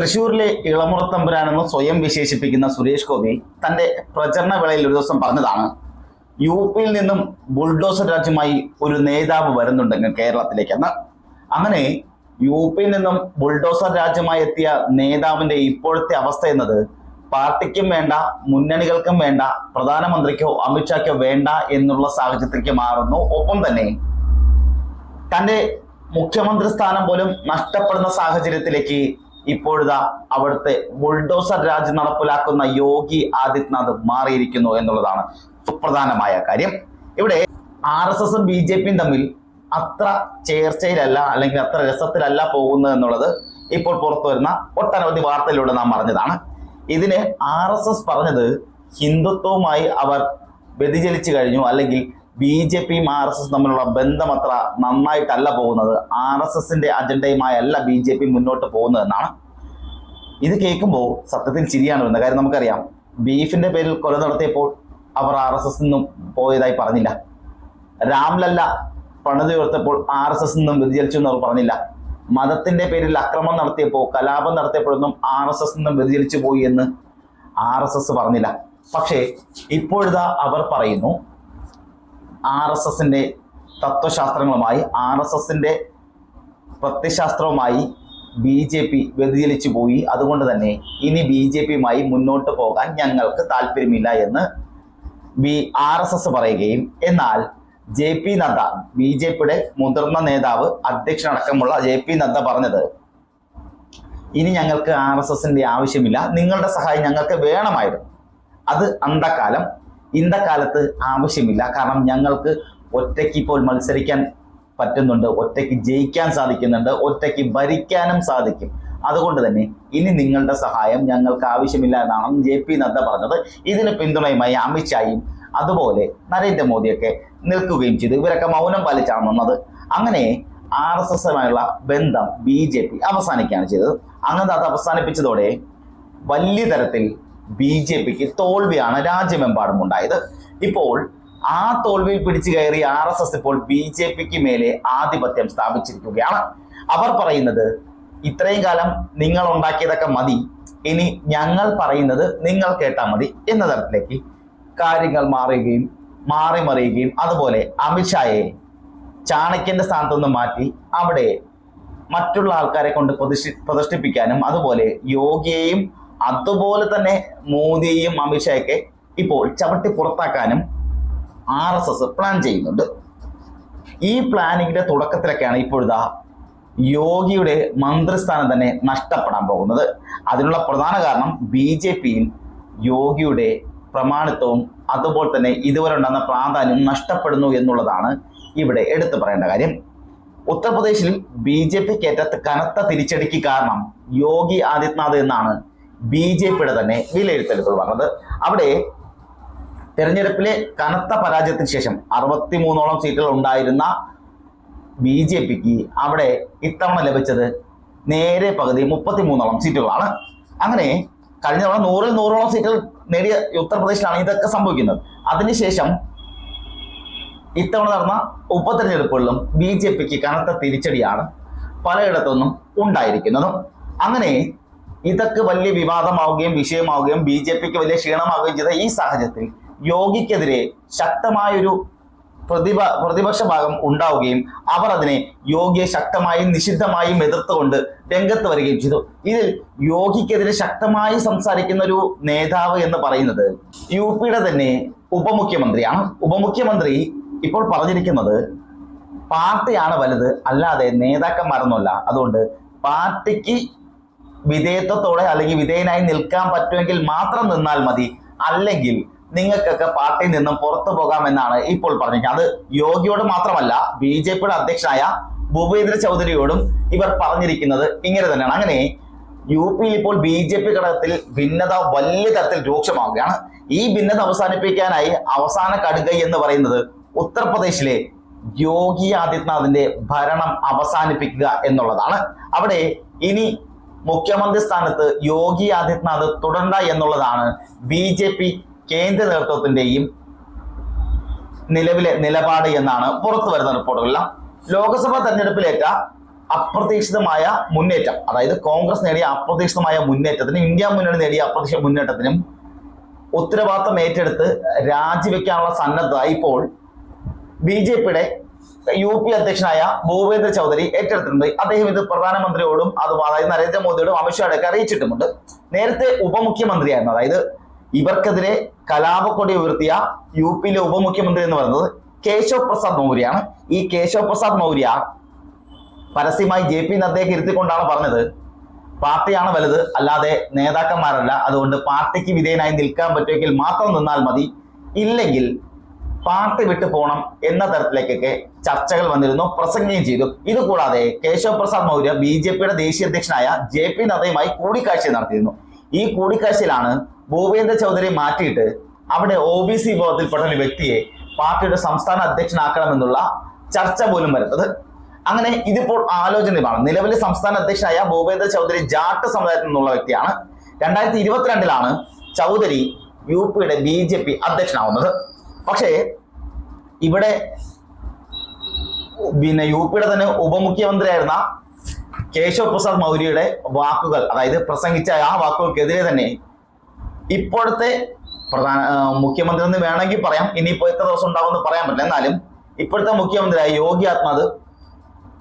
തൃശൂരിലെ ഇളമുറത്തമ്പുരാനെന്ന് സ്വയം വിശേഷിപ്പിക്കുന്ന സുരേഷ് ഗോപി തന്റെ പ്രചരണ വേളയിൽ ഒരു ദിവസം പറഞ്ഞതാണ് യു പിയിൽ നിന്നും ബുൾഡോസർ രാജ്യമായി ഒരു നേതാവ് വരുന്നുണ്ടെങ്കിൽ കേരളത്തിലേക്കെന്ന് അങ്ങനെ യു പിയിൽ നിന്നും ബുൾഡോസർ രാജ്യമായി എത്തിയ നേതാവിന്റെ ഇപ്പോഴത്തെ അവസ്ഥ എന്നത് പാർട്ടിക്കും വേണ്ട മുന്നണികൾക്കും വേണ്ട പ്രധാനമന്ത്രിക്കോ അമിത്ഷാക്കോ വേണ്ട എന്നുള്ള സാഹചര്യത്തിലേക്ക് മാറുന്നു. ഒപ്പം തന്നെ തന്റെ മുഖ്യമന്ത്രി സ്ഥാനം പോലും നഷ്ടപ്പെടുന്ന സാഹചര്യത്തിലേക്ക് ഇപ്പോഴിതാ അവിടുത്തെ ബുൾഡോസർ രാജ് നടപ്പിലാക്കുന്ന യോഗി ആദിത്യനാഥ് മാറിയിരിക്കുന്നു എന്നുള്ളതാണ് സുപ്രധാനമായ കാര്യം. ഇവിടെ ആർ എസ് എസും ബി ജെ പിയും തമ്മിൽ അത്ര ചേർച്ചയിലല്ല അല്ലെങ്കിൽ അത്ര രസത്തിലല്ല പോകുന്നത് എന്നുള്ളത് ഇപ്പോൾ പുറത്തു വരുന്ന ഒട്ടനവധി വാർത്തയിലൂടെ നാം അറിഞ്ഞതാണ്. ഇതിന് ആർ എസ് എസ് പറഞ്ഞത് ഹിന്ദുത്വവുമായി അവർ വ്യതിചലിച്ചു കഴിഞ്ഞു അല്ലെങ്കിൽ ബി ജെ പിയും ആർ എസ് എസ് തമ്മിലുള്ള ബന്ധം അത്ര നന്നായിട്ടല്ല പോകുന്നത്. ആർ എസ് എസിന്റെ അജണ്ടയുമായല്ല ബി ജെ പി മുന്നോട്ട് പോകുന്നതെന്നാണ്. ഇത് കേൾക്കുമ്പോൾ സത്യത്തിൽ ചിരിയാണ് വരുന്നത് കാര്യം നമുക്കറിയാം. ബീഫിന്റെ പേരിൽ കൊല നടത്തിയപ്പോൾ അവർ ആർ എസ് എസ് നിന്നും പോയതായി പറഞ്ഞില്ല. രാംലല്ല പണിതുയർത്തപ്പോൾ ആർ എസ് എസ് നിന്നും വ്യതിചലിച്ചു എന്ന് അവർ പറഞ്ഞില്ല. മതത്തിന്റെ പേരിൽ അക്രമം നടത്തിയപ്പോൾ കലാപം നടത്തിയപ്പോഴൊന്നും ആർ എസ് എസ് നിന്നും വ്യതിചലിച്ചു പോയി എന്ന് ആർ എസ് എസ് പറഞ്ഞില്ല. പക്ഷേ ഇപ്പോഴിതാ അവർ പറയുന്നു ആർ എസ് എസിന്റെ തത്വശാസ്ത്രങ്ങളുമായി ആർ എസ് എസിന്റെ പ്രത്യശാസ്ത്രവുമായി ബി ജെ പി വ്യതിചലിച്ചു പോയി. അതുകൊണ്ട് തന്നെ ഇനി ബി ജെ പിയുമായി മുന്നോട്ട് പോകാൻ ഞങ്ങൾക്ക് താല്പര്യമില്ല എന്ന് ബി ആർ എസ് എസ് പറയുകയും എന്നാൽ J P Nadda B J പിയുടെ മുതിർന്ന നേതാവ് അധ്യക്ഷനടക്കമുള്ള ജെ പി നദ്ദ പറഞ്ഞത് ഇനി ഞങ്ങൾക്ക് ആർ എസ് എസിന്റെ ആവശ്യമില്ല നിങ്ങളുടെ സഹായം ഞങ്ങൾക്ക് വേണമായിരുന്നു. അത് അന്തക്കാലം ഇന്തക്കാലത്ത് ആവശ്യമില്ല. കാരണം ഞങ്ങൾക്ക് ഒറ്റയ്ക്ക് ഇപ്പോൾ മത്സരിക്കാൻ പറ്റുന്നുണ്ട് ഒറ്റയ്ക്ക് ജയിക്കാൻ സാധിക്കുന്നുണ്ട് ഒറ്റയ്ക്ക് ഭരിക്കാനും സാധിക്കും. അതുകൊണ്ട് തന്നെ ഇനി നിങ്ങളുടെ സഹായം ഞങ്ങൾക്ക് ആവശ്യമില്ല എന്നാണ് ജെ പി നദ്ദ പറഞ്ഞത്. ഇതിന് പിന്തുണയുമായി അമിത്ഷായും അതുപോലെ നരേന്ദ്രമോദിയൊക്കെ നിൽക്കുകയും ചെയ്തു. ഇവരൊക്കെ മൗനം പാലിച്ചാണ് വന്നത് അങ്ങനെ ആർ എസ് എസുമായുള്ള ബന്ധം ബി ജെ പി അവസാനിക്കുകയാണ് ചെയ്തത്. അങ്ങനെ അത് അവസാനിപ്പിച്ചതോടെ വലിയ തരത്തിൽ ബി ജെ പിക്ക് തോൽവിയാണ് രാജ്യമെമ്പാടും ഉണ്ടായത്. ഇപ്പോൾ ആ തോൽവിയിൽ പിടിച്ചു കയറി ആർ എസ് എസ് ഇപ്പോൾ ബി ജെ പിക്ക് മേലെ ആധിപത്യം സ്ഥാപിച്ചിരിക്കുകയാണ്. അവർ പറയുന്നത് ഇത്രയും കാലം നിങ്ങൾ ഉണ്ടാക്കിയതൊക്കെ മതി ഇനി ഞങ്ങൾ പറയുന്നത് നിങ്ങൾ കേട്ടാൽ മതി എന്ന തരത്തിലേക്ക് കാര്യങ്ങൾ മാറുകയും മാറി മറിയുകയും അതുപോലെ അമിത്ഷായെ ചാണക്യന്റെ സ്ഥാനത്തു നിന്ന് മാറ്റി അവിടെ മറ്റുള്ള ആൾക്കാരെ കൊണ്ട് പ്രതിഷ്ഠി പ്രതിഷ്ഠിപ്പിക്കാനും അതുപോലെ യോഗിയെയും അതുപോലെ തന്നെ മോദിയെയും അമിത്ഷായൊക്കെ ഇപ്പോൾ ചവിട്ടി പുറത്താക്കാനും ആർ എസ് എസ് പ്ലാൻ ചെയ്യുന്നുണ്ട്. ഈ പ്ലാനിങ്ങിന്റെ തുടക്കത്തിലൊക്കെയാണ് ഇപ്പോഴിതാ യോഗിയുടെ മന്ത്രിസ്ഥാനം തന്നെ നഷ്ടപ്പെടാൻ പോകുന്നത്. അതിനുള്ള പ്രധാന കാരണം ബി ജെ പിയിൽ യോഗിയുടെ പ്രമാണിത്വവും അതുപോലെ തന്നെ ഇതുവരെ ഉണ്ടാകുന്ന പ്രാധാന്യം നഷ്ടപ്പെടുന്നു എന്നുള്ളതാണ് ഇവിടെ എടുത്തു പറയേണ്ട കാര്യം. ഉത്തർപ്രദേശിൽ ബി ജെ പിക്ക് ഏറ്റ കനത്ത തിരിച്ചടിക്ക് കാരണം യോഗി ആദിത്യനാഥ് എന്നാണ് ബി ജെ പിയുടെ തന്നെ വിലയിരുത്തലുകൾ വന്നത്. അവിടെ തെരഞ്ഞെടുപ്പിലെ കനത്ത പരാജയത്തിന് ശേഷം അറുപത്തി മൂന്നോളം സീറ്റുകൾ ഉണ്ടായിരുന്ന ബി ജെ പിക്ക് അവിടെ ഇത്തവണ ലഭിച്ചത് നേരെ പകുതി മുപ്പത്തി മൂന്നോളം സീറ്റുകളാണ്. അങ്ങനെ കഴിഞ്ഞ തവണ നൂറിൽ നൂറോളം സീറ്റുകൾ നേടിയ ഉത്തർപ്രദേശിലാണ് ഇതൊക്കെ സംഭവിക്കുന്നത്. അതിനുശേഷം ഇത്തവണ നടന്ന ഉപതെരഞ്ഞെടുപ്പുകളിലും ബി ജെ പിക്ക് കനത്ത തിരിച്ചടിയാണ് പലയിടത്തുനിന്നും ഉണ്ടായിരിക്കുന്നതും. അങ്ങനെ ഇതൊക്കെ വലിയ വിവാദമാവുകയും വിഷയമാവുകയും ബി ജെ പിക്ക് വലിയ ക്ഷീണമാവുകയും ചെയ്ത ഈ സാഹചര്യത്തിൽ യോഗിക്കെതിരെ ശക്തമായൊരു പ്രതിഭ പ്രതിപക്ഷ ഭാഗം ഉണ്ടാവുകയും അവർ അതിനെ യോഗിയെ ശക്തമായും നിഷിദ്ധമായും എതിർത്തുകൊണ്ട് രംഗത്ത് വരികയും ചെയ്തു. ഇതിൽ യോഗിക്കെതിരെ ശക്തമായി സംസാരിക്കുന്ന ഒരു നേതാവ് എന്ന് പറയുന്നത് യു പിയുടെ തന്നെ ഉപമുഖ്യമന്ത്രിയാണ്. ഉപമുഖ്യമന്ത്രി ഇപ്പോൾ പറഞ്ഞിരിക്കുന്നത് പാർട്ടിയാണ് വലുത് അല്ലാതെ നേതാക്കന്മാരൊന്നുമല്ല. അതുകൊണ്ട് പാർട്ടിക്ക് വിധേയത്വത്തോടെ അല്ലെങ്കിൽ വിധേയനായി നിൽക്കാൻ പറ്റുമെങ്കിൽ മാത്രം നിന്നാൽ മതി. അല്ലെങ്കിൽ നിങ്ങൾക്കൊക്കെ പാർട്ടിയിൽ നിന്നും പുറത്തു പോകാമെന്നാണ് ഇപ്പോൾ പറഞ്ഞിരിക്കുന്നത്. അത് യോഗിയോട് മാത്രമല്ല ബി ജെ പിയുടെ അധ്യക്ഷനായ ഭൂപേന്ദ്ര ചൗധരിയോടും ഇവർ പറഞ്ഞിരിക്കുന്നത് ഇങ്ങനെ തന്നെയാണ്. അങ്ങനെ യു പിയിൽ ഇപ്പോൾ ബി ജെ പി ഘടകത്തിൽ ഭിന്നത വലിയ തരത്തിൽ രൂക്ഷമാവുകയാണ്. ഈ ഭിന്നത അവസാനിപ്പിക്കാനായി അവസാന കടുകൈ എന്ന് പറയുന്നത് ഉത്തർപ്രദേശിലെ യോഗി ആദിത്യനാഥിന്റെ ഭരണം അവസാനിപ്പിക്കുക എന്നുള്ളതാണ്. അവിടെ ഇനി മുഖ്യമന്ത്രി സ്ഥാനത്ത് യോഗി ആദിത്യനാഥ് തുടരണ്ട എന്നുള്ളതാണ് ബി ജെ പി കേന്ദ്ര നേതൃത്വത്തിന്റെയും നിലവിലെ നിലപാട് എന്നാണ് പുറത്തു വരുന്ന റിപ്പോർട്ടുകളെല്ലാം ലോക്സഭാ തെരഞ്ഞെടുപ്പിലേറ്റ അപ്രതീക്ഷിതമായ മുന്നേറ്റം അതായത് കോൺഗ്രസ് നേടിയ അപ്രതീക്ഷിതമായ മുന്നേറ്റത്തിന് ഇന്ത്യ മുന്നണി നേടിയ അപ്രതീക്ഷിത മുന്നേറ്റത്തിനും ഉത്തരവാദിത്തം ഏറ്റെടുത്ത് രാജിവെക്കാനുള്ള സന്നദ്ധത ഇപ്പോൾ ബി ജെ പിയുടെ യു പി അധ്യക്ഷനായ ഭൂപേന്ദ്ര ചൗധരി ഏറ്റെടുത്തിട്ടുണ്ട്. അദ്ദേഹം ഇത് പ്രധാനമന്ത്രിയോടും അത് അതായത് നരേന്ദ്രമോദിയോടും അമിത്ഷായോടൊക്കെ അറിയിച്ചിട്ടുമുണ്ട്. നേരത്തെ ഉപമുഖ്യമന്ത്രിയായിരുന്നു. അതായത് ഇവർക്കെതിരെ കലാപക്കൊടി ഉയർത്തിയ യു പിയിലെ ഉപമുഖ്യമന്ത്രി എന്ന് പറയുന്നത് കേശവ് പ്രസാദ് മൗര്യയാണ് ഈ കേശവ് പ്രസാദ് മൗര്യ പരസ്യമായി ജെ പി നദ്ദയൊക്കെ ഇരുത്തിക്കൊണ്ടാണ് പറഞ്ഞത്. പാർട്ടിയാണ് വലുത് അല്ലാതെ നേതാക്കന്മാരല്ല. അതുകൊണ്ട് പാർട്ടിക്ക് വിധേയനായി നിൽക്കാൻ പറ്റുമെങ്കിൽ മാത്രം നിന്നാൽ മതി. ഇല്ലെങ്കിൽ പാർട്ടി വിട്ടു പോകണം എന്ന തരത്തിലേക്കൊക്കെ ചർച്ചകൾ വന്നിരുന്നു പ്രസംഗിക്കുകയും ചെയ്തു. ഇതുകൂടാതെ കേശവ പ്രസാദ് മൗര്യ ബി ജെ പിയുടെ ദേശീയ അധ്യക്ഷനായ ജെ പി നദ്ദയുമായി കൂടിക്കാഴ്ച നടത്തിയിരുന്നു. ഈ കൂടിക്കാഴ്ചയിലാണ് ഭൂപേന്ദ്ര ചൗധരി മാറ്റിയിട്ട് അവിടെ ഒ ബി സി വിഭാഗത്തിൽപ്പെട്ട ഒരു വ്യക്തിയെ പാർട്ടിയുടെ സംസ്ഥാന അധ്യക്ഷനാക്കണമെന്നുള്ള ചർച്ച പോലും വരുന്നത്. അങ്ങനെ ഇതിപ്പോൾ ആലോചനയുമാണ്. നിലവിലെ സംസ്ഥാന അധ്യക്ഷനായ ഭൂപേന്ദ്ര ചൗധരി ജാട്ട് സമുദായത്തിൽ നിന്നുള്ള വ്യക്തിയാണ്. രണ്ടായിരത്തി ഇരുപത്തിരണ്ടിലാണ് ചൗധരി യു പിയുടെ ബി ജെ പി അധ്യക്ഷനാവുന്നത്. പക്ഷേ ഇവിടെ പിന്നെ യു പിയുടെ തന്നെ ഉപമുഖ്യമന്ത്രിയായിരുന്ന കേശവ പ്രസാദ് മൗര്യയുടെ വാക്കുകൾ അതായത് പ്രസംഗിച്ച ആ വാക്കുകൾക്കെതിരെ തന്നെ ഇപ്പോഴത്തെ പ്രധാന മുഖ്യമന്ത്രി എന്ന് വേണമെങ്കിൽ പറയാം. ഇനിയിപ്പോ എത്ര ദിവസം ഉണ്ടാവുമെന്ന് പറയാൻ പറ്റില്ല. എന്നാലും ഇപ്പോഴത്തെ മുഖ്യമന്ത്രിയായ യോഗി ആത്മാത്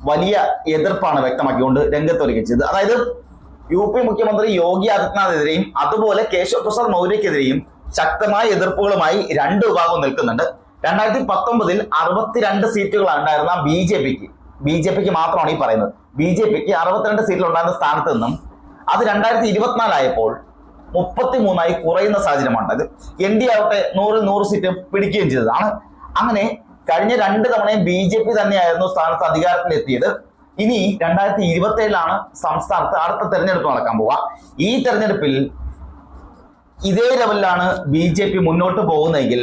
വലിയ എതിർപ്പാണ് വ്യക്തമാക്കിക്കൊണ്ട് രംഗത്ത് ഒരുക്കിച്ചത് അതായത് യു പി മുഖ്യമന്ത്രി യോഗി ആദിത്യനാഥിനെതിരെയും അതുപോലെ കേശവ പ്രസാദ് മൗര്യക്കെതിരെയും ശക്തമായ എതിർപ്പുകളുമായി രണ്ട് വിഭാഗവും നിൽക്കുന്നുണ്ട്. രണ്ടായിരത്തി പത്തൊമ്പതിൽ അറുപത്തിരണ്ട് സീറ്റുകളാണ് ഉണ്ടായിരുന്ന ബി ജെ പിക്ക്. ബി ജെ പിക്ക് മാത്രമാണ് ഈ പറയുന്നത്. ബി ജെ പിക്ക് അറുപത്തിരണ്ട് സീറ്റിലുണ്ടായിരുന്ന സ്ഥാനത്ത് നിന്നും അത് രണ്ടായിരത്തി ഇരുപത്തിനാലായപ്പോൾ മുപ്പത്തിമൂന്നായി കുറയുന്ന സാഹചര്യമാണ് എൻ ഡി ആവട്ടെ നൂറിൽ നൂറ് സീറ്റ് പിടിക്കുകയും ചെയ്തതാണ്. അങ്ങനെ കഴിഞ്ഞ രണ്ട് തവണയും ബി ജെ പി തന്നെയായിരുന്നു സ്ഥാനത്ത് അധികാരത്തിലെത്തിയത്. ഇനി രണ്ടായിരത്തി ഇരുപത്തി ഏഴിലാണ് സംസ്ഥാനത്ത് അടുത്ത തെരഞ്ഞെടുപ്പ് നടക്കാൻ പോവുക. ഈ തെരഞ്ഞെടുപ്പിൽ ഇതേ ലെവലിലാണ് ബി ജെ പി മുന്നോട്ട് പോകുന്നതെങ്കിൽ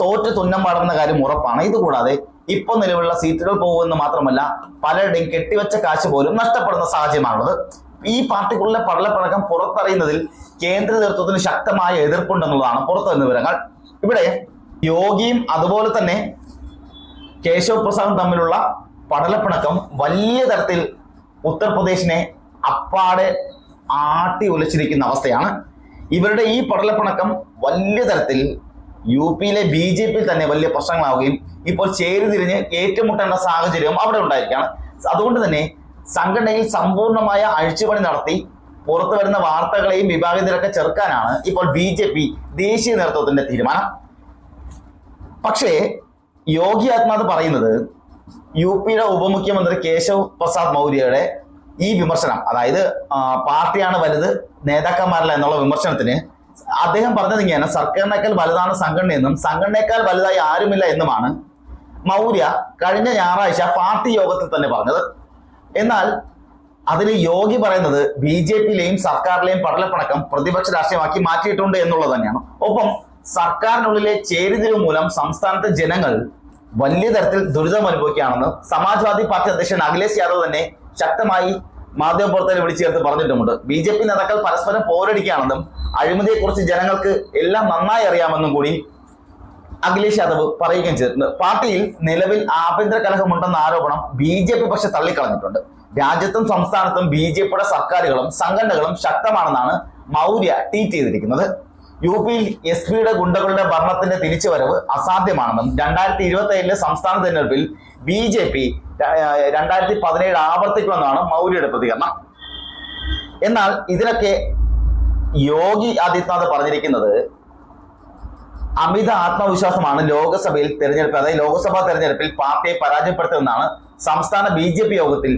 തോറ്റ് തുന്നം പാടുന്ന കാര്യം ഉറപ്പാണ്. ഇതുകൂടാതെ ഇപ്പൊ നിലവിലുള്ള സീറ്റുകൾ പോകുമെന്ന് മാത്രമല്ല പലരുടെയും കെട്ടിവെച്ച കാശ് പോലും നഷ്ടപ്പെടുന്ന സാഹചര്യമാണുള്ളത്. ഈ പാർട്ടിക്കുള്ള പള്ളപ്പഴക്കം പുറത്തറിയുന്നതിൽ കേന്ദ്ര നേതൃത്വത്തിന് ശക്തമായ എതിർപ്പുണ്ടെന്നുള്ളതാണ് പുറത്തു വരുന്ന വിവരങ്ങൾ. ഇവിടെ യോഗിയും അതുപോലെ തന്നെ കേശവ് പ്രസാദും തമ്മിലുള്ള പടലപ്പിണക്കം വലിയ തരത്തിൽ ഉത്തർപ്രദേശിനെ അപ്പാടെ ആട്ടി ഉലച്ചിരിക്കുന്ന അവസ്ഥയാണ്. ഇവരുടെ ഈ പടലപ്പിണക്കം വലിയ തരത്തിൽ യു പിയിലെ ബി ജെ പി തന്നെ വലിയ പ്രശ്നങ്ങളാവുകയും ഇപ്പോൾ ചേരുതിരിഞ്ഞ് ഏറ്റുമുട്ടേണ്ട സാഹചര്യവും അവിടെ ഉണ്ടായിരിക്കുകയാണ്. അതുകൊണ്ട് തന്നെ സംഘടനയിൽ സമ്പൂർണമായ അഴിച്ചുപണി നടത്തി പുറത്തു വരുന്ന വാർത്തകളെയും വിഭാഗത്തിലൊക്കെ ചെറുക്കാനാണ് ഇപ്പോൾ ബി ജെ പി ദേശീയ നേതൃത്വത്തിന്റെ തീരുമാനം. പക്ഷേ യോഗി ആത്മാത് പറയുന്നത് യു പിയുടെ ഉപമുഖ്യമന്ത്രി കേശവ് പ്രസാദ് മൗര്യയുടെ ഈ വിമർശനം അതായത് പാർട്ടിയാണ് വലുത് നേതാക്കന്മാരല്ല എന്നുള്ള വിമർശനത്തിന് അദ്ദേഹം പറഞ്ഞത് ഇങ്ങനെയാണ്. സർക്കാരിനേക്കാൾ വലുതാണ് സംഘടനയെന്നും സംഘടനയേക്കാൾ വലുതായി ആരുമില്ല എന്നുമാണ് മൗര്യ കഴിഞ്ഞ ഞായറാഴ്ച പാർട്ടി യോഗത്തിൽ തന്നെ പറഞ്ഞത്. എന്നാൽ അതിന് യോഗി പറയുന്നത് ബി ജെ പിയിലെയും സർക്കാരിലെയും പടലപ്പണക്കം പ്രതിപക്ഷ രാഷ്ട്രീയമാക്കി മാറ്റിയിട്ടുണ്ട് എന്നുള്ളത് തന്നെയാണ്. ഒപ്പം സർക്കാരിനുള്ളിലെ ചേരിതിരിവ് മൂലം സംസ്ഥാനത്തെ ജനങ്ങൾ വലിയ തരത്തിൽ ദുരിതം അനുഭവിക്കുകയാണെന്ന് സമാജ്വാദി പാർട്ടി അധ്യക്ഷൻ അഖിലേഷ് യാദവ് തന്നെ ശക്തമായി മാധ്യമപ്രവർത്തകരെ വിളിച്ചു ചേർത്ത് പറഞ്ഞിട്ടുമുണ്ട്. ബി ജെ പി നേതാക്കൾ പരസ്പരം പോരടിക്കുകയാണെന്നും അഴിമതിയെക്കുറിച്ച് ജനങ്ങൾക്ക് എല്ലാം നന്നായി അറിയാമെന്നും കൂടി അഖിലേഷ് യാദവ് പറയുകയും ചെയ്തിട്ടുണ്ട്. പാർട്ടിയിൽ നിലവിൽ ആഭ്യന്തര കലഹമുണ്ടെന്ന ആരോപണം ബി ജെ പി പക്ഷെ തള്ളിക്കളഞ്ഞിട്ടുണ്ട്. രാജ്യത്തും സംസ്ഥാനത്തും ബി ജെ പിയുടെ സർക്കാരുകളും സംഘടനകളും ശക്തമാണെന്നാണ് മൗര്യ ട്വീറ്റ് ചെയ്തിരിക്കുന്നത്. യു പിയിൽ എസ് പിയുടെ ഗുണ്ടകളുടെ ഭരണത്തിന്റെ തിരിച്ചുവരവ് അസാധ്യമാണെന്നും രണ്ടായിരത്തി ഇരുപത്തി ഏഴിലെ സംസ്ഥാന തെരഞ്ഞെടുപ്പിൽ ബി ജെ പി രണ്ടായിരത്തി പതിനേഴ് ആവർത്തിക്കുമെന്നാണ് മൗര്യയുടെ പ്രതികരണം. എന്നാൽ ഇതിനൊക്കെ യോഗി ആദിത്യനാഥ് പറഞ്ഞിരിക്കുന്നത് അമിത ആത്മവിശ്വാസമാണ് ലോകസഭയിൽ തെരഞ്ഞെടുപ്പ് അതായത് ലോക്സഭാ തെരഞ്ഞെടുപ്പിൽ പാർട്ടിയെ പരാജയപ്പെടുത്തുമെന്നാണ് സംസ്ഥാന ബി ജെ പി യോഗത്തിൽ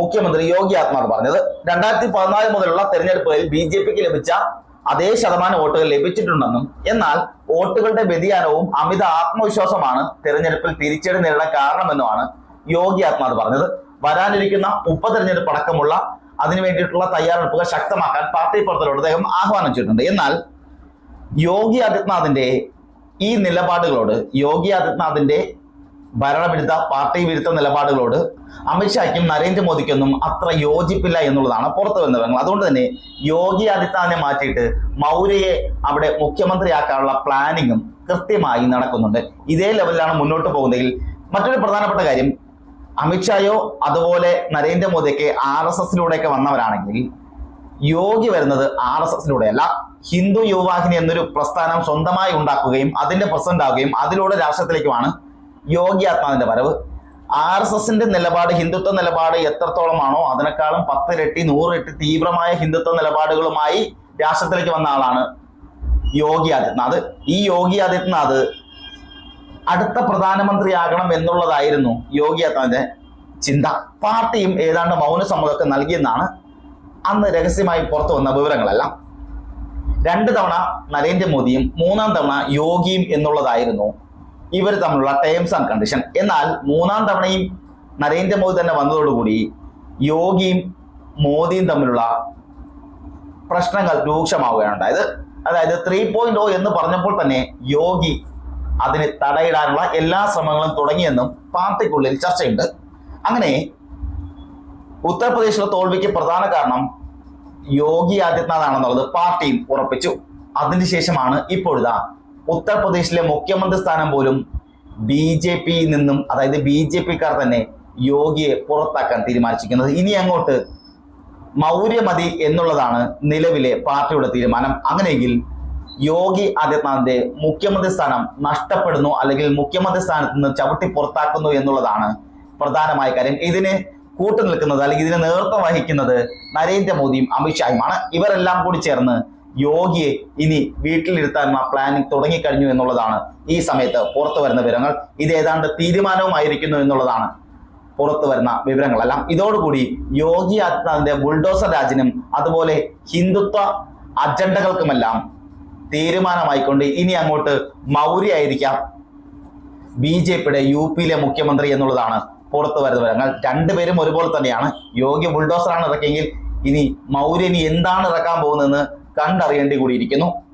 മുഖ്യമന്ത്രി യോഗി ആദിത്യനാഥ് പറഞ്ഞത്. രണ്ടായിരത്തി പതിനാല് മുതലുള്ള തെരഞ്ഞെടുപ്പുകളിൽ ബി ജെ പിക്ക് ലഭിച്ച അതേ ശതമാനം വോട്ടുകൾ ലഭിച്ചിട്ടുണ്ടെന്നും എന്നാൽ വോട്ടുകളുടെ വ്യതിയാനവും അമിത ആത്മവിശ്വാസമാണ് തെരഞ്ഞെടുപ്പിൽ തിരിച്ചടി നേരിടാൻ കാരണമെന്നുമാണ് യോഗി ആത്മാർ പറഞ്ഞത്. വരാനിരിക്കുന്ന ഉപതെരഞ്ഞെടുപ്പ് അടക്കമുള്ള അതിനു വേണ്ടിയിട്ടുള്ള തയ്യാറെടുപ്പുകൾ ശക്തമാക്കാൻ പാർട്ടി പ്രവർത്തകരോട് അദ്ദേഹം ആഹ്വാനം ചെയ്തിട്ടുണ്ട്. എന്നാൽ യോഗി ആദിത്യനാഥിന്റെ ഈ നിലപാടുകളോട് യോഗി ആദിത്യനാഥിന്റെ ഭരണവിരുദ്ധ പാർട്ടി വിരുദ്ധ നിലപാടുകളോട് അമിത്ഷായ്ക്കും നരേന്ദ്രമോദിക്കൊന്നും അത്ര യോജിപ്പില്ല എന്നുള്ളതാണ് പുറത്തു വരുന്ന വിവരങ്ങൾ. അതുകൊണ്ട് തന്നെ യോഗി ആദിത്യനാഥിനെ മാറ്റിയിട്ട് മൗര്യയെ അവിടെ മുഖ്യമന്ത്രിയാക്കാനുള്ള പ്ലാനിങ്ങും കൃത്യമായി നടക്കുന്നുണ്ട്. ഇതേ ലെവലിലാണ് മുന്നോട്ട് പോകുന്നതെങ്കിൽ മറ്റൊരു പ്രധാനപ്പെട്ട കാര്യം അമിത്ഷായോ അതുപോലെ നരേന്ദ്രമോദിയൊക്കെ ആർ എസ് എസിലൂടെയൊക്കെ വന്നവരാണെങ്കിൽ യോഗി വരുന്നത് ആർ എസ് എസിലൂടെയല്ല. ഹിന്ദു യുവവാഹിനി എന്നൊരു പ്രസ്ഥാനം സ്വന്തമായി ഉണ്ടാക്കുകയും അതിന്റെ പ്രസിഡന്റ് ആവുകയും അതിലൂടെ രാഷ്ട്രത്തിലേക്കുമാണ് യോഗി ആത്മാവിന്റെ വരവ്. ആർ എസ് എസിന്റെ നിലപാട് ഹിന്ദുത്വ നിലപാട് എത്രത്തോളമാണോ അതിനേക്കാളും പത്തിരട്ടി നൂറിരട്ടി തീവ്രമായ ഹിന്ദുത്വ നിലപാടുകളുമായി രാഷ്ട്രത്തിലേക്ക് വന്ന ആളാണ് യോഗി ആദിത്യനാഥ്. ഈ യോഗി ആദിത്യനാഥ് അടുത്ത പ്രധാനമന്ത്രിയാകണം എന്നുള്ളതായിരുന്നു യോഗി ആദിത്യനാഥിന്റെ ചിന്ത. പാർട്ടിയും ഏതാണ്ട് മൗനസമ്മതമൊക്കെ നൽകിയെന്നാണ് അന്ന് രഹസ്യമായി പുറത്തു വന്ന വിവരങ്ങളെല്ലാം. രണ്ട് തവണ നരേന്ദ്രമോദിയും മൂന്നാം തവണ യോഗിയും എന്നുള്ളതായിരുന്നു ഇവർ തമ്മിലുള്ള ടേംസ് ആൻഡ് കണ്ടീഷൻ എന്നാൽ മൂന്നാം തവണയും നരേന്ദ്രമോദി തന്നെ വന്നതോടുകൂടി യോഗിയും മോദിയും തമ്മിലുള്ള പ്രശ്നങ്ങൾ രൂക്ഷമാവുകയാണ് ഉണ്ടായത്. അതായത് ത്രീ പോയിന്റ് ഓ എന്ന് പറഞ്ഞപ്പോൾ തന്നെ യോഗി അതിന് തടയിടാനുള്ള എല്ലാ ശ്രമങ്ങളും തുടങ്ങിയെന്നും പാർട്ടിക്കുള്ളിൽ ചർച്ചയുണ്ട്. അങ്ങനെ ഉത്തർപ്രദേശിലെ തോൽവിക്ക് പ്രധാന കാരണം യോഗി ആദിത്യനാഥ് ആണെന്നുള്ളത് പാർട്ടിയും ഉറപ്പിച്ചു. അതിനുശേഷമാണ് ഇപ്പോഴിതാ ഉത്തർപ്രദേശിലെ മുഖ്യമന്ത്രി സ്ഥാനം പോലും ബി ജെ പിയിൽ നിന്നും അതായത് ബി ജെ പിക്കാർ തന്നെ യോഗിയെ പുറത്താക്കാൻ തീരുമാനിച്ചിരിക്കുന്നത്. ഇനി അങ്ങോട്ട് മൗര്യമതി എന്നുള്ളതാണ് നിലവിലെ പാർട്ടിയുടെ തീരുമാനം. അങ്ങനെയെങ്കിൽ യോഗി ആദിത്യനാഥിന്റെ മുഖ്യമന്ത്രി സ്ഥാനം നഷ്ടപ്പെടുന്നു അല്ലെങ്കിൽ മുഖ്യമന്ത്രി സ്ഥാനത്ത് നിന്ന് ചവിട്ടി പുറത്താക്കുന്നു എന്നുള്ളതാണ് പ്രധാനമായ കാര്യം. ഇതിന് കൂട്ടു നിൽക്കുന്നത് അല്ലെങ്കിൽ ഇതിന് നേതൃത്വം വഹിക്കുന്നത് നരേന്ദ്രമോദിയും അമിത്ഷായുമാണ്. ഇവരെല്ലാം കൂടി ചേർന്ന് യോഗിയെ ഇനി വീട്ടിലിരുത്താനുള്ള പ്ലാനിങ് തുടങ്ങിക്കഴിഞ്ഞു എന്നുള്ളതാണ് ഈ സമയത്ത് പുറത്തു വരുന്ന വിവരങ്ങൾ. ഇത് ഏതാണ്ട് തീരുമാനവുമായിരിക്കുന്നു എന്നുള്ളതാണ് പുറത്തു വരുന്ന വിവരങ്ങളെല്ലാം ഇതോടുകൂടി യോഗി ആദിത്യനാഥിന്റെ ബുൾഡോസർ രാജിനും അതുപോലെ ഹിന്ദുത്വ അജണ്ടകൾക്കുമെല്ലാം തീരുമാനമായിക്കൊണ്ട് ഇനി അങ്ങോട്ട് മൗര്യ ആയിരിക്കാം ബി ജെ പിയുടെ യു പിയിലെ മുഖ്യമന്ത്രി എന്നുള്ളതാണ് പുറത്തു വരുന്ന വിവരങ്ങൾ. രണ്ടുപേരും ഒരുപോലെ തന്നെയാണ്. യോഗി ബുൾഡോസറാണ് ഇറക്കിയെങ്കിൽ ഇനി മൗര്യ ഇനി എന്താണ് ഇറക്കാൻ പോകുന്നതെന്ന് കണ്ടറിയേണ്ടി കൂടിയിരിക്കുന്നു